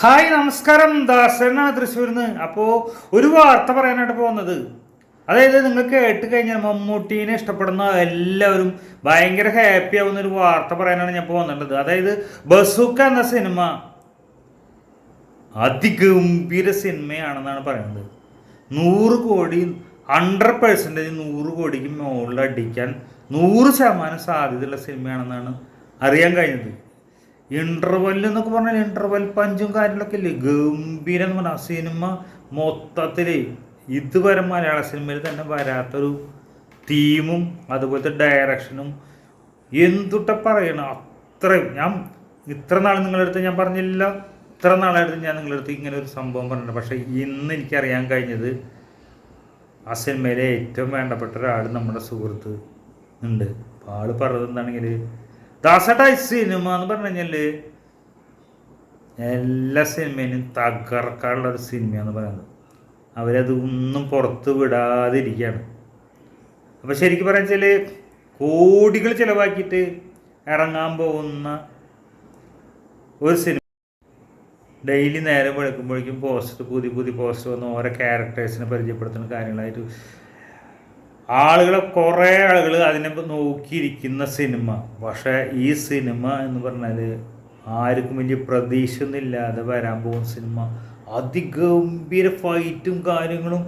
Hi നമസ്കാരം. ദാസനാണ് തൃശ്ശൂരിൽ നിന്ന് അപ്പോൾ ഒരു വാർത്ത പറയാനായിട്ട് പോകുന്നത്. അതായത് നിങ്ങൾ കേട്ട് കഴിഞ്ഞാൽ മമ്മൂട്ടീനെ ഇഷ്ടപ്പെടുന്ന എല്ലാവരും ഭയങ്കര ഹാപ്പി ആവുന്ന ഒരു വാർത്ത പറയാനാണ് ഞാൻ പോകുന്നുള്ളത് അതായത് ബസൂക്ക എന്ന സിനിമ അതിഗംഭീര സിനിമയാണെന്നാണ് പറയുന്നത്. നൂറ് കോടി ഹൺഡ്രഡ് പേഴ്സന്റേജ് നൂറ് കോടിക്ക് മുകളിൽ അടിക്കാൻ നൂറ് ശതമാനം സാധ്യതയുള്ള സിനിമയാണെന്നാണ് അറിയാൻ കഴിഞ്ഞത്. ഇന്റർവെൽ എന്നൊക്കെ പറഞ്ഞാൽ ഇന്റർവൽ പഞ്ചും കാര്യങ്ങളൊക്കെ ഇല്ലേ? ഗംഭീരം എന്ന് പറഞ്ഞാൽ സിനിമ മൊത്തത്തിൽ ഇതുവരെ മലയാള സിനിമയിൽ തന്നെ വരാത്തൊരു തീമും അതുപോലത്തെ ഡയറക്ഷനും എന്തുട്ട പറയണം? അത്രയും. ഞാൻ ഇത്ര നാൾ നിങ്ങളുടെ അടുത്ത് ഞാൻ പറഞ്ഞില്ല. ഇത്ര നാളായിട്ട് ഞാൻ നിങ്ങളുടെ അടുത്ത് ഇങ്ങനെ ഒരു സംഭവം പറഞ്ഞിട്ടുണ്ട്. പക്ഷേ ഇന്ന് എനിക്കറിയാൻ കഴിഞ്ഞത് ആ സിനിമയിലെ ഏറ്റവും വേണ്ടപ്പെട്ട ഒരാൾ നമ്മുടെ സുഹൃത്ത് ഉണ്ട്. അപ്പോൾ ആൾ പറഞ്ഞത് എന്താണെങ്കിൽ ദാസട്ട ഈ സിനിമ എന്ന് പറഞ്ഞു കഴിഞ്ഞാൽ എല്ലാ സിനിമയിലും തകർക്കാനുള്ള ഒരു സിനിമയെന്ന് പറയുന്നത്. അവരത് ഒന്നും പുറത്ത് വിടാതിരിക്കുകയാണ്. അപ്പോൾ ശരിക്കും പറയാൻ വെച്ചാൽ കോടികൾ ചിലവാക്കിയിട്ട് ഇറങ്ങാൻ പോകുന്ന ഒരു സിനിമ. ഡെയിലി നേരം വെളുക്കുമ്പോഴേക്കും പോസ്റ്റർ പുതിയ പുതിയ പോസ്റ്റർ വന്ന് ഓരോ ക്യാരക്ടേഴ്സിനെ പരിചയപ്പെടുത്തുന്ന കാര്യങ്ങളായിട്ട് ആളുകളെ കുറേ ആളുകൾ അതിനെ നോക്കിയിരിക്കുന്ന സിനിമ. പക്ഷേ ഈ സിനിമ എന്ന് പറഞ്ഞാൽ ആർക്കും വലിയ പ്രതീക്ഷയൊന്നുമില്ലാതെ വരാൻ പോകുന്ന സിനിമ. അതിഗംഭീര ഫൈറ്റും കാര്യങ്ങളും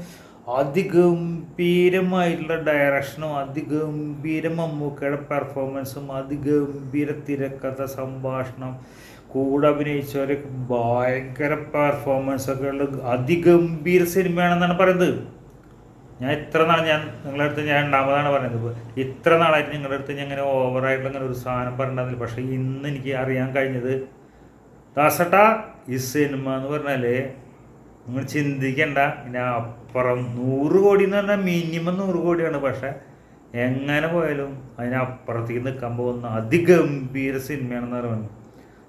അതിഗംഭീരമായിട്ടുള്ള ഡയറക്ഷനും അതിഗംഭീര മമ്മൂക്കയുടെ പെർഫോമൻസും അതിഗംഭീര തിരക്കഥ സംഭാഷണം കൂടെ അഭിനയിച്ചവരൊക്കെ ഭയങ്കര പെർഫോമൻസ് ഒക്കെ ഉള്ള അതിഗംഭീര സിനിമയാണെന്നാണ് പറയുന്നത്. ഞാൻ ഇത്ര നാൾ ഞാൻ നിങ്ങളുടെ അടുത്ത് ഞാൻ രണ്ടാമതാണ് പറയുന്നത് ഇപ്പോൾ ഇത്ര നാളായിട്ട് നിങ്ങളുടെ അടുത്ത് ഞാൻ ഇങ്ങനെ ഓവറായിട്ടുള്ള അങ്ങനെ ഒരു സാധനം പറഞ്ഞില്ല പക്ഷേ ഇന്ന് എനിക്ക് അറിയാൻ കഴിഞ്ഞത് ദാസട്ട ഈ സിനിമ എന്ന് പറഞ്ഞാൽ നിങ്ങൾ ചിന്തിക്കണ്ട. പിന്നെ അപ്പുറം നൂറ് കോടി എന്ന് പറഞ്ഞാൽ മിനിമം നൂറ് കോടിയാണ്. പക്ഷേ എങ്ങനെ പോയാലും അതിനപ്പുറത്തേക്ക് നിൽക്കാൻ പോകുന്ന അതിഗംഭീര സിനിമയാണെന്ന് പറയുന്നത്.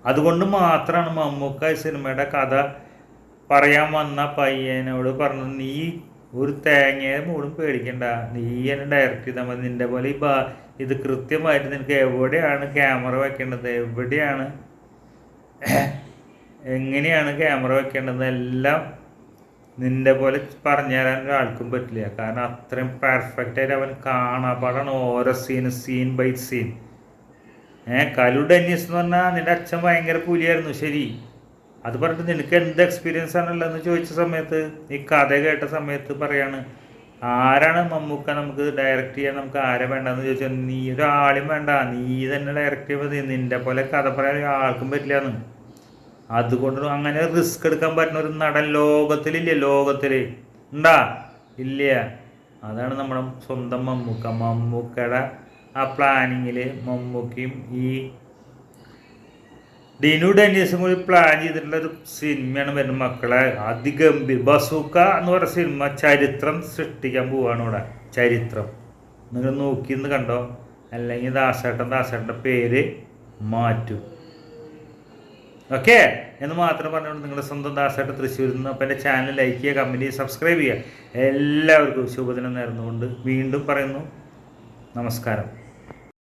അതുകൊണ്ട് മാത്രമാണ് മമ്മൂക്ക സിനിമയുടെ കഥ പറയാൻ വന്ന പയ്യനോട് പറഞ്ഞത് നീ ഒരു തേങ്ങയെ മൂടും പേടിക്കണ്ട. നീ എന്നെ ഡയറക്റ്റ് ചെയ്താൽ മതി. നിന്റെ പോലെ ഈ ബാ ഇത് കൃത്യമായിട്ട് നിനക്ക് എവിടെയാണ് ക്യാമറ വെക്കേണ്ടത്? എവിടെയാണ്? എങ്ങനെയാണ് ക്യാമറ വെക്കേണ്ടത്? എല്ലാം നിന്റെ പോലെ പറഞ്ഞു തരാൻ ഒരാൾക്കും പറ്റില്ല. കാരണം അത്രയും പെർഫെക്റ്റ് ആയിട്ട് അവൻ കാണാപ്പാടാണ് ഓരോ സീന് സീൻ ബൈ സീൻ ഏഹ് കലു എന്ന് പറഞ്ഞാൽ നിന്റെ അച്ഛൻ ഭയങ്കര പുലിയായിരുന്നു. ശരി. അത് പറഞ്ഞിട്ട് നിനക്ക് എന്ത് എക്സ്പീരിയൻസ് ആണുള്ളതെന്ന് ചോദിച്ച സമയത്ത് ഈ കഥ കേട്ട സമയത്ത് പറയാണ് ആരാണ് മമ്മൂക്ക? നമുക്ക് ഡയറക്റ്റ് ചെയ്യാൻ നമുക്ക് ആരെ വേണ്ടെന്ന് ചോദിച്ചാൽ നീ ഒരാളും വേണ്ട നീ തന്നെ ഡയറക്റ്റ് ചെയ്യുമ്പോൾ മതി. നിന്റെ പോലെ കഥ പറയാൻ ആൾക്കും പറ്റില്ലാന്ന്. അതുകൊണ്ട് അങ്ങനെ റിസ്ക് എടുക്കാൻ പറ്റുന്ന ഒരു നടൻ ലോകത്തിലില്ല? ലോകത്തിൽ ഉണ്ടാ ഇല്ല? അതാണ് നമ്മുടെ സ്വന്തം മമ്മൂക്ക. മമ്മൂക്കയുടെ ആ പ്ലാനിങ്ങിൽ മമ്മൂക്കയും ഈ ഡിനു ഡെന്നീസും കൂടി പ്ലാൻ ചെയ്തിട്ടുള്ള ഒരു സിനിമയാണ് വരുന്ന മക്കളെ. അതിഗംഭീർ ബസൂക്ക എന്ന് പറയുന്ന സിനിമ ചരിത്രം സൃഷ്ടിക്കാൻ പോവാണ് ഇവിടെ. ചരിത്രം. നിങ്ങൾ നോക്കിയെന്ന് കണ്ടോ? അല്ലെങ്കിൽ ദാസേട്ടൻ ദാസേട്ടന്റെ പേര് മാറ്റും. ഓക്കെ എന്ന് മാത്രം പറഞ്ഞുകൊണ്ട് നിങ്ങളുടെ സ്വന്തം ദാസേട്ടൻ തൃശ്ശൂരിൽ നിന്ന് അപ്പം എന്റെ ചാനൽ ലൈക്ക് ചെയ്യുക കമന്റ് ചെയ്യുക സബ്സ്ക്രൈബ് ചെയ്യുക. എല്ലാവർക്കും ശുഭദിനം നേർന്നുകൊണ്ട് വീണ്ടും പറയുന്നു. നമസ്കാരം.